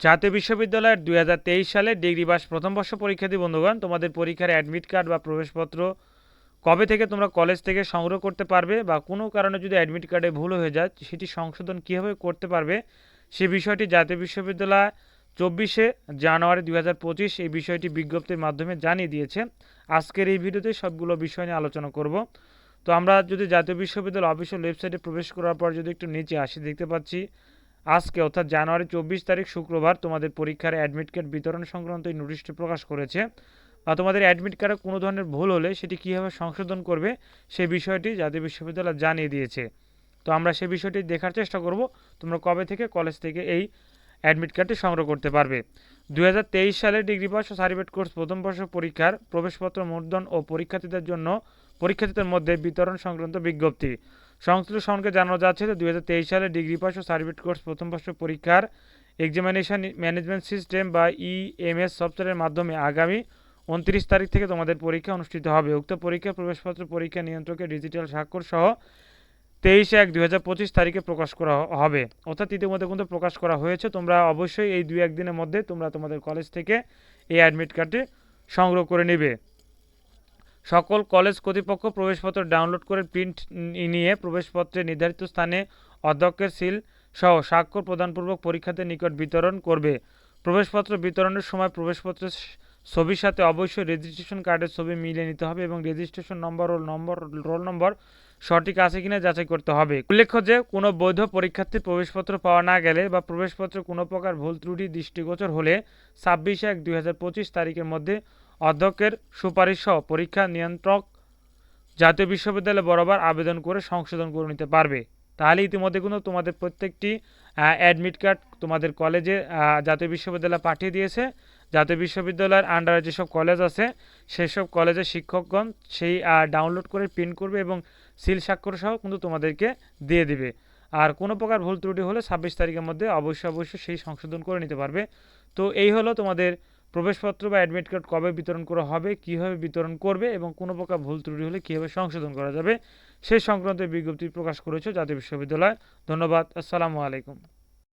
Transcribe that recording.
জাতীয় বিশ্ববিদ্যালয়ের দুই হাজার তেইশ সালে ডিগ্রি পাস প্রথম বর্ষ পরীক্ষা পরীক্ষার্থী বন্ধুগণ, তোমাদের পরীক্ষার অ্যাডমিট কার্ড বা প্রবেশপত্র কবে থেকে তোমরা কলেজ থেকে সংগ্রহ করতে পারবে বা কোনো কারণে যদি অ্যাডমিট কার্ডে ভুল হয়ে যায়, সেটি সংশোধন কীভাবে করতে পারবে, সে বিষয়টি জাতীয় বিশ্ববিদ্যালয় চব্বিশে জানুয়ারি দুই হাজার পঁচিশ এই বিষয়টি বিজ্ঞপ্তির মাধ্যমে জানিয়ে দিয়েছে। আজকের এই ভিডিওতে সবগুলো বিষয় নিয়ে আলোচনা করব। তো আমরা যদি জাতীয় বিশ্ববিদ্যালয় অফিসিয়াল ওয়েবসাইটে প্রবেশ করার পর যদি একটু নিচে আসি, দেখতে পাচ্ছি আজকে অর্থাৎ জানুয়ারি চব্বিশ তারিখ শুক্রবার তোমাদের পরীক্ষার অ্যাডমিট কার্ড বিতরণ সংক্রান্ত এই নোটিশটি প্রকাশ করেছে। বা তোমাদের অ্যাডমিট কার্ডে কোনো ধরনের ভুল হলে সেটি কীভাবে সংশোধন করবে সে বিষয়টি জাতীয় বিশ্ববিদ্যালয় জানিয়ে দিয়েছে। তো আমরা সে বিষয়টি দেখার চেষ্টা করব, তোমরা কবে থেকে কলেজ থেকে এই অ্যাডমিট কার্ডটি সংগ্রহ করতে পারবে। দু হাজার তেইশ সালে ডিগ্রি পাস ও সার্টিফিকেট কোর্স প্রথম বর্ষ পরীক্ষার প্রবেশপত্র মুদ্রণ ও পরীক্ষার্থীদের জন্য, পরীক্ষার্থীদের মধ্যে বিতরণ সংক্রান্ত বিজ্ঞপ্তি। সংশ্লিষ্ট সনকে জানানো যাচ্ছে যে দু হাজার তেইশ সালে ডিগ্রি পাস ও সার্টিফিকেট কোর্স প্রথম বর্ষ পরীক্ষার এক্সামিনেশন ম্যানেজমেন্ট সিস্টেম বা ইএমএস সফটওয়্যারের মাধ্যমে আগামী উনত্রিশ তারিখ থেকে তোমাদের পরীক্ষা অনুষ্ঠিত হবে। উক্ত পরীক্ষা প্রবেশপত্র, পরীক্ষা নিয়ন্ত্রকের ডিজিটাল স্বাক্ষর সহ তেইশ এক দুই হাজার পঁচিশ তারিখে প্রকাশ করা হবে। অর্থাৎ ইতিমধ্যে কিন্তু প্রকাশ করা হয়েছে। তোমরা অবশ্যই এই দুই একদিনের মধ্যে তোমরা তোমাদের কলেজ থেকে এই অ্যাডমিট কার্ডটি সংগ্রহ করে নেবে। সকল কলেজ কর্তৃপক্ষ প্রবেশপত্র ডাউনলোড করে প্রিন্ট নিয়ে প্রবেশপত্রে নির্ধারিত স্থানে অধ্যক্ষের সিল সহ স্বাক্ষর প্রদানপূর্বক পরীক্ষার্থীর নিকট বিতরণ করবে। প্রবেশপত্র বিতরণের সময় প্রবেশপত্রের ছবির সাথে অবশ্যই রেজিস্ট্রেশন কার্ডের ছবি মিলিয়ে নিতে হবে এবং রেজিস্ট্রেশন নম্বর ও নম্বর রোল নম্বর সঠিক আছে কিনা যাচাই করতে হবে। উল্লেখ্য যে, কোনো বৈধ পরীক্ষার্থীর প্রবেশপত্র পাওয়া না গেলে বা প্রবেশপত্রে কোনো প্রকার ভুল ত্রুটি দৃষ্টিগোচর হলে ছাব্বিশ এক দুই তারিখের মধ্যে অধ্যক্ষের সুপারিশ সহ পরীক্ষা নিয়ন্ত্রক জাতীয় বিশ্ববিদ্যালয় বরাবর আবেদন করে সংশোধন করে নিতে পারবে। তাহলে ইতিমধ্যে কিন্তু তোমাদের প্রত্যেকটি অ্যাডমিট কার্ড তোমাদের কলেজে জাতীয় বিশ্ববিদ্যালয় পাঠিয়ে দিয়েছে। জাতীয় বিশ্ববিদ্যালয়ের আন্ডারে যেসব কলেজ আছে, সেসব কলেজের শিক্ষকগণ সেই ডাউনলোড করে প্রিন্ট করবে এবং সিল স্বাক্ষর সহ কিন্তু তোমাদেরকে দিয়ে দিবে। আর কোনো প্রকার ভুল ত্রুটি হলে ছাব্বিশ তারিখের মধ্যে অবশ্যই অবশ্যই সেই সংশোধন করে নিতে পারবে। তো এই হলো তোমাদের প্রবেশপত্র বা অ্যাডমিট কার্ড কবে বিতরণ করা হবে, কীভাবে বিতরণ করবে এবং কোনো প্রকার ভুল ত্রুটি হলে কীভাবে সংশোধন করা যাবে সেই সংক্রান্ত বিজ্ঞপ্তি প্রকাশ করেছে জাতীয় বিশ্ববিদ্যালয়। ধন্যবাদ, আসসালামু আলাইকুম।